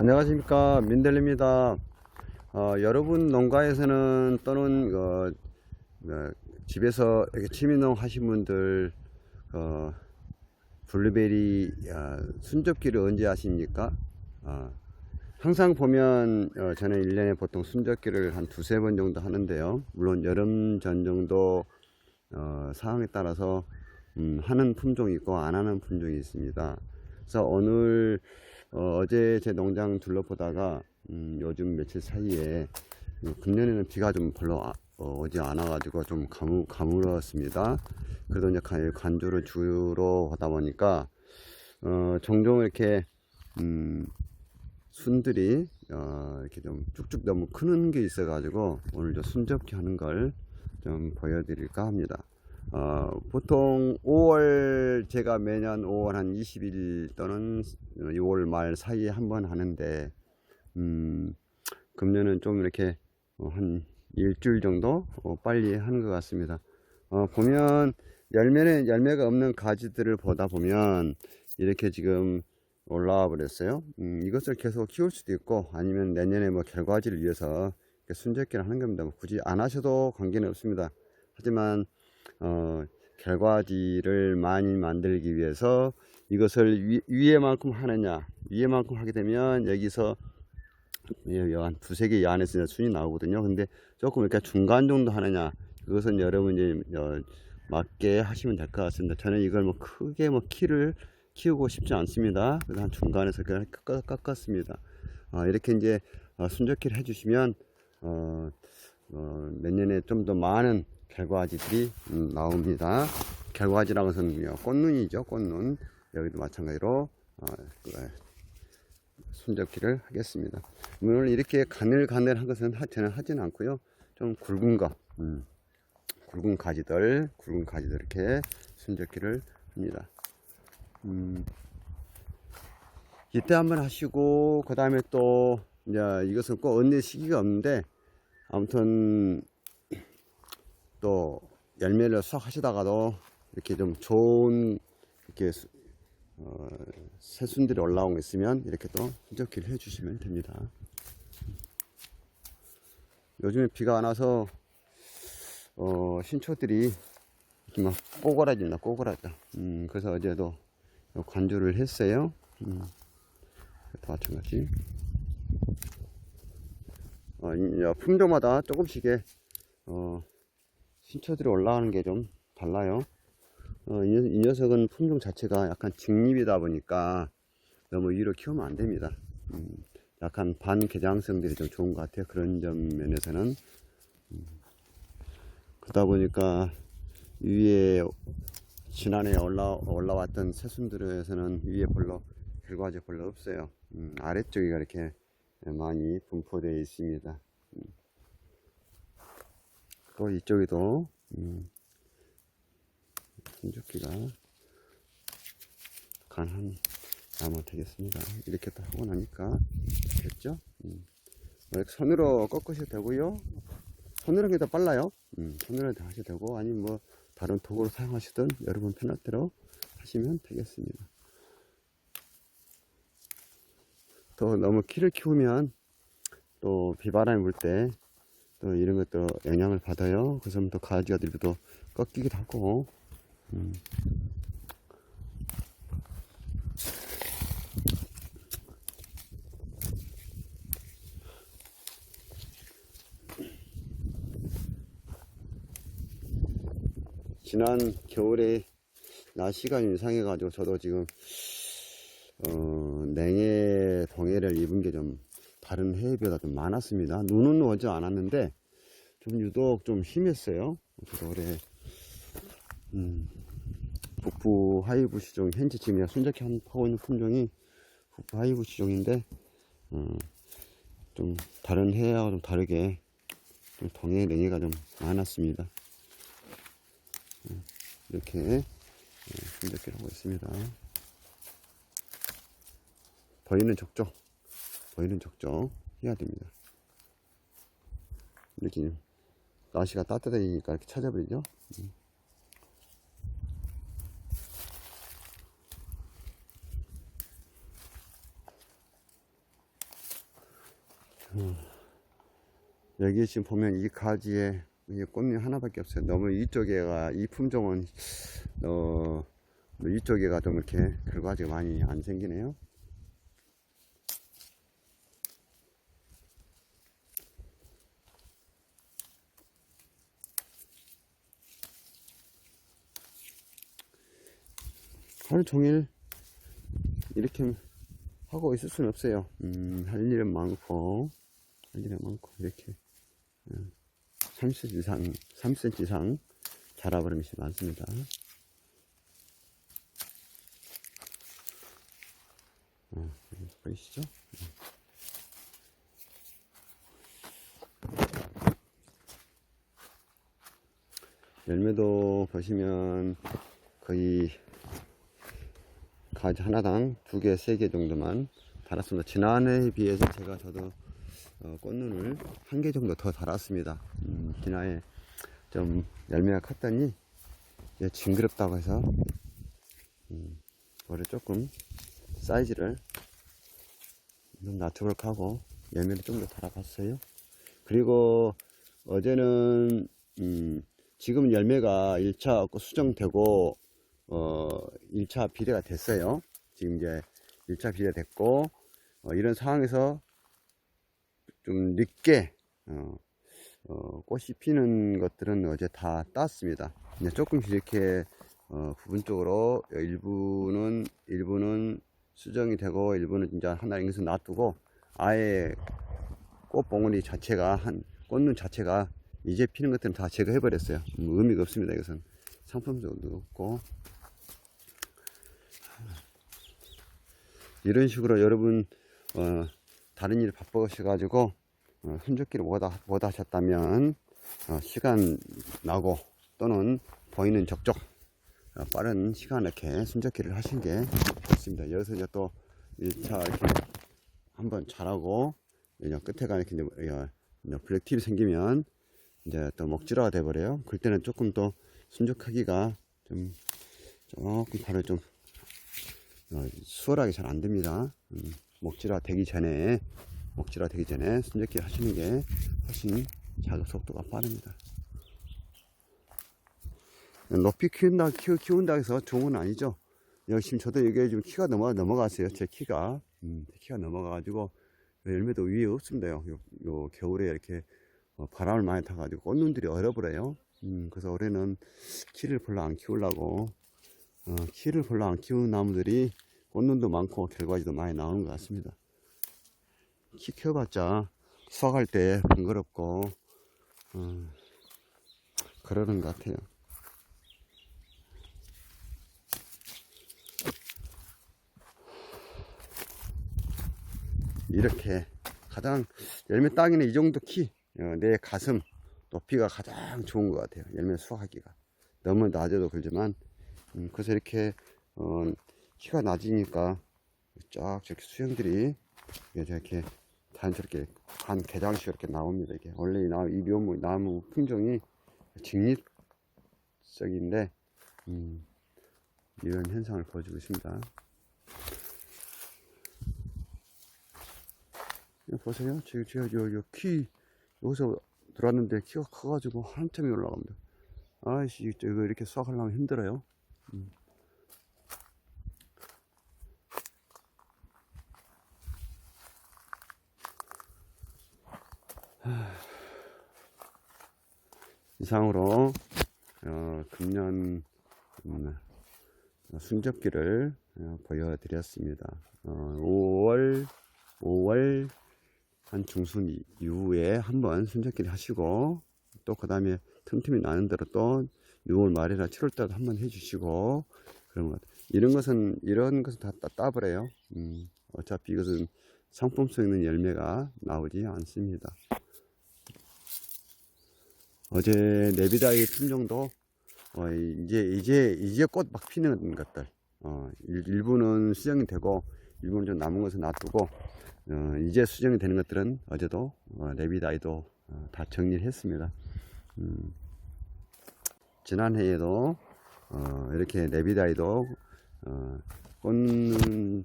안녕하십니까 민델입니다. 어, 여러분 농가에서는 또는 어, 어, 집에서 취미농 하신 분들 어, 블루베리 어, 순접기를 언제 하십니까? 어, 항상 보면 어, 저는 1년에 보통 순접기를 한 두세 번 정도 하는데요. 물론 여름 전 정도 어, 상황에 따라서 음, 하는 품종이 있고 안 하는 품종이 있습니다. 그래서 오늘 어, 어제 제 농장 둘러보다가 음, 요즘 며칠 사이에 음, 금년에는 비가 좀 별로 아- 어, 오지 않아 가지고 좀 가무, 가물었습니다. 그래도 이제 간- 관주를 주로 하다 보니까 어, 종종 이렇게 음, 순들이 어, 이렇게 좀 쭉쭉 너무 크는 게 있어 가지고 오늘 저 순접기 하는 걸 좀 보여드릴까 합니다. 어, 보통 5월 제가 매년 5월 한 20일 또는 6월 말 사이에 한 번 하는데 음, 금년은 좀 이렇게 어, 한 일주일 정도 어, 빨리 하는 것 같습니다. 어, 보면 열매는 열매가 없는 가지들을 보다 보면 이렇게 지금 올라와 버렸어요. 음, 이것을 계속 키울 수도 있고 아니면 내년에 뭐 결과지를 위해서 순절기를 하는 겁니다. 뭐 굳이 안 하셔도 관계는 없습니다. 하지만 어, 결과지를 많이 만들기 위해서 이것을 위, 위에만큼 하느냐 위에만큼 하게 되면 여기서 예, 한 두세 개 안에서 순이 나오거든요. 근데 조금 이렇게 중간 정도 하느냐 그것은 여러분이 어, 맞게 하시면 될 것 같습니다. 저는 이걸 뭐 크게 뭐 키를 키우고 싶지 않습니다. 그래서 한 중간에서 그냥 깎, 깎았습니다. 어, 이렇게 이제 어, 순적기를 해주시면 어, 어, 내년에 좀 더 많은 결과지들이 음, 나옵니다. 결과지라는 것은 뭐 꽃눈이죠. 꽃눈. 여기도 마찬가지로 어, 그, 하겠습니다. 물론 이렇게 가늘가늘한 것은 하- 저는 하지는 않고요. 좀 굵은 거, 음, 굵은 가지들, 굵은 가지들 이렇게 순접기를 합니다. 음, 이때 한번 하시고 그 다음에 또 이제 이것은 꼭 언제 시기가 없는데 아무튼 또 열매를 수확 하시다가도 이렇게 좀 좋은 이렇게 수- 어, 새순들이 올라온 거 있으면 이렇게 또 흔적기를 해주시면 됩니다. 요즘에 비가 안 와서 어, 신초들이 이렇게 막 꼬그라진다, 꼬그라져. 음, 그래서 어제도 관주를 했어요. 음, 다 마찬가지. 어, 품종마다 조금씩의 어, 신초들이 올라가는 게 좀 달라요. 어, 이, 녀- 이 녀석은 품종 자체가 약간 직립이다 보니까 너무 위로 키우면 안 됩니다. 음, 약간 반개장성들이 좀 좋은 것 같아요. 그런 점 면에서는. 음, 그러다 보니까 위에 지난해 올라, 올라왔던 새순들에서는 위에 별로 결과지 별로 없어요. 음, 아래쪽이 이렇게 많이 분포되어 있습니다. 음. 또 이쪽에도 음, 분죽기가 간한 나무 되겠습니다. 이렇게 또 하고 나니까 됐죠? 음. 뭐 손으로 꺾으셔도 되고요. 손으로 하는 게더 빨라요. 음, 손으로 다 하셔도 되고 아니면 뭐 다른 도구로 사용하시든 여러분 편할 대로 하시면 되겠습니다. 또 너무 키를 키우면 또 비바람이 불때 또 이런 것도 영향을 받아요. 그래서 또 가지가 들고 꺾이기도 하고 음. 지난 겨울에 날씨가 좀 이상해가지고 저도 지금 어, 냉해 동해를 입은 게좀 다른 해외보다 좀 많았습니다. 눈은 오지 않았는데 좀 유독 좀 심했어요. 저도 올해 음, 북부 하이브 시종 현재 지금 한 하고 있는 품종이 북부 하이브 시종인데 어, 좀 다른 해하고 좀 다르게 좀 동해 냉해가 좀 많았습니다. 음, 이렇게 순적기를 하고 있습니다. 보이는 족족, 보이는 족족 해야 됩니다. 이렇게 날씨가 따뜻해지니까 이렇게 찾아버리죠. 음. 여기 지금 보면 이 가지에 이 꽃잎 하나밖에 없어요. 너무 이쪽에가 이 품종은 어 이쪽에가 좀 이렇게 결과지가 많이 안 생기네요. 하루 종일 이렇게 하고 있을 수는 없어요. 음, 할 일은 많고, 할 일은 많고, 이렇게, 음, 30cm 이상, 3cm 이상 자라버리는 것이 많습니다. 어, 보이시죠? 열매도 보시면 거의 가지 하나당 두 개, 세 개 정도만 달았습니다. 지난해에 비해서 제가 저도 어, 꽃눈을 한 개 정도 더 달았습니다. 음, 지난해 좀 열매가 컸더니 이제 징그럽다고 해서 음, 올해 조금 사이즈를 좀 낮춰볼까 하고 열매를 좀 더 달아봤어요. 그리고 어제는 음, 지금 열매가 1차 수정되고 어, 1차 비례가 됐어요. 지금 이제 1차 비례가 됐고, 어, 이런 상황에서 좀 늦게, 어, 어, 꽃이 피는 것들은 어제 다 땄습니다. 이제 조금씩 이렇게, 어, 부분적으로 일부는, 일부는 수정이 되고, 일부는 진짜 하나 여기서 놔두고, 아예 꽃봉오리 자체가 한, 꽃눈 자체가 이제 피는 것들은 다 제거해버렸어요. 뭐 의미가 없습니다. 이것은 상품성도 없고. 이런 식으로 여러분 어, 다른 일 바쁘셔가지고 어, 손잡기를 못, 하셨다면 어, 시간 나고 또는 보이는 적적 어, 빠른 시간에 이렇게 손잡기를 하신 게 좋습니다. 여기서 이제 또 1차 이렇게 한번 잘하고 이제 끝에가 이렇게 이제, 어, 블랙팁이 생기면 이제 또 먹지라가 돼버려요. 그때는 조금 더 순적하기가 좀 조금 발을 좀 어, 수월하게 잘 안 됩니다. 음, 목질화 되기 전에 목질화 되기 전에 순적기 하시는 게 훨씬 작업 속도가 빠릅니다. 높이 키운다 키우, 키운다 해서 좋은 건 아니죠. 열심히 저도 이게 좀 키가 넘어 넘어갔어요. 제 키가 음, 키가 넘어가가지고 열매도 위에 없습니다. 요, 요, 요 겨울에 이렇게 어, 바람을 많이 타가지고 꽃눈들이 얼어버려요. 음, 그래서 올해는 키를 별로 안 키우려고 어, 키를 별로 안 키우는 나무들이 꽃눈도 많고 결과지도 많이 나오는 것 같습니다. 키 키워봤자 수확할 때 번거롭고 어, 그러는 것 같아요. 이렇게 가장 열매 따기는 이 정도 키, 어, 내 가슴 높이가 가장 좋은 것 같아요. 열매 수확하기가 너무 낮아도 그러지만 음, 그래서 이렇게 어, 키가 낮으니까 쫙 저렇게 수영들이 이렇게 자연스럽게 한 개장씩 이렇게 나옵니다. 이게 원래 이 묘무 나무 품종이 직립적인데 음, 이런 현상을 보여주고 있습니다. 보세요. 지금 제가 요, 요 키, 여기서 들어왔는데 키가 커가지고 한참이 올라갑니다. 아이씨, 이거 이렇게 수확하려면 힘들어요. 음. 이상으로 어, 금년 음, 순접기를 어, 보여드렸습니다. 어, 5월 5월 한 중순 이- 이후에 한번 순접기를 하시고 또 그 다음에 틈틈이 나는 대로 또 6월 말이나 7월 달도 한번 해주시고 그런 것. 이런 것은 이런 것은 다 따- 따버려요. 음, 어차피 이것은 상품성 있는 열매가 나오지 않습니다. 어제 네비다이 품종도 어, 이제 이제 이제 꽃 막 피는 것들 어, 일, 일부는 수정이 되고 일부는 좀 남은 것은 놔두고 어, 이제 수정이 되는 것들은 어제도 어, 네비다이도 어, 다 정리를 했습니다. 음, 지난해에도 어, 이렇게 네비다이도 어, 꽃을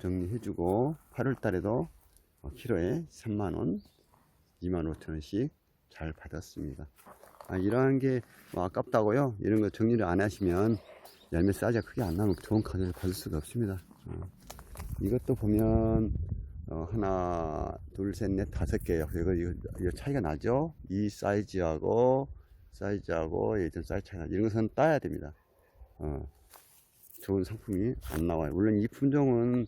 정리해주고 8월 달에도 어, 키로에 3만원, 2만 5천원씩 잘 받았습니다. 아, 이러한 게 뭐 아깝다고요? 이런 거 정리를 안 하시면 열매 사이즈가 크게 안 나면 좋은 가격을 받을 수가 없습니다. 어. 이것도 보면 어, 하나, 둘, 셋, 넷, 다섯 개요. 이거, 이거, 이거 차이가 나죠? 이 사이즈하고 사이즈하고 예전 사이즈 차이가 이런 것은 따야 됩니다. 어, 좋은 상품이 안 나와요. 물론 이 품종은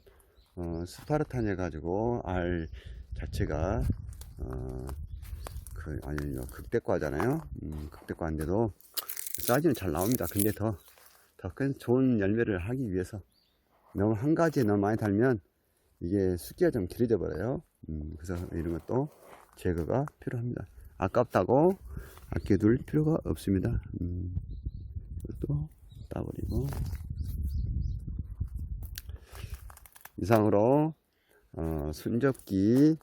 어, 스파르탄 해가지고 알 자체가 어, 그 아니요 극대과잖아요. 음, 극대과인데도 사이즈는 잘 나옵니다. 근데 더 더 큰 좋은 열매를 하기 위해서 너무 한 가지에 너무 많이 달면 이게 숫기가 좀 길어져 버려요. 음, 그래서 이런 것도 제거가 필요합니다. 아깝다고 아껴둘 필요가 없습니다. 음, 이것도 따버리고 이상으로 어, 순접기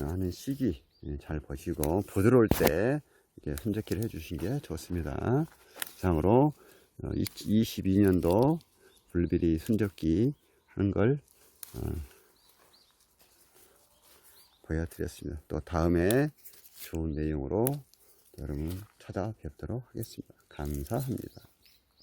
하는 시기 예, 잘 보시고 부드러울 때 이렇게 순접기를 해주신 게 좋습니다. 이상으로 어, 22년도 블루베리 순접기 하는 걸 어, 보여드렸습니다. 또 다음에 좋은 내용으로 여러분 찾아뵙도록 하겠습니다. 감사합니다.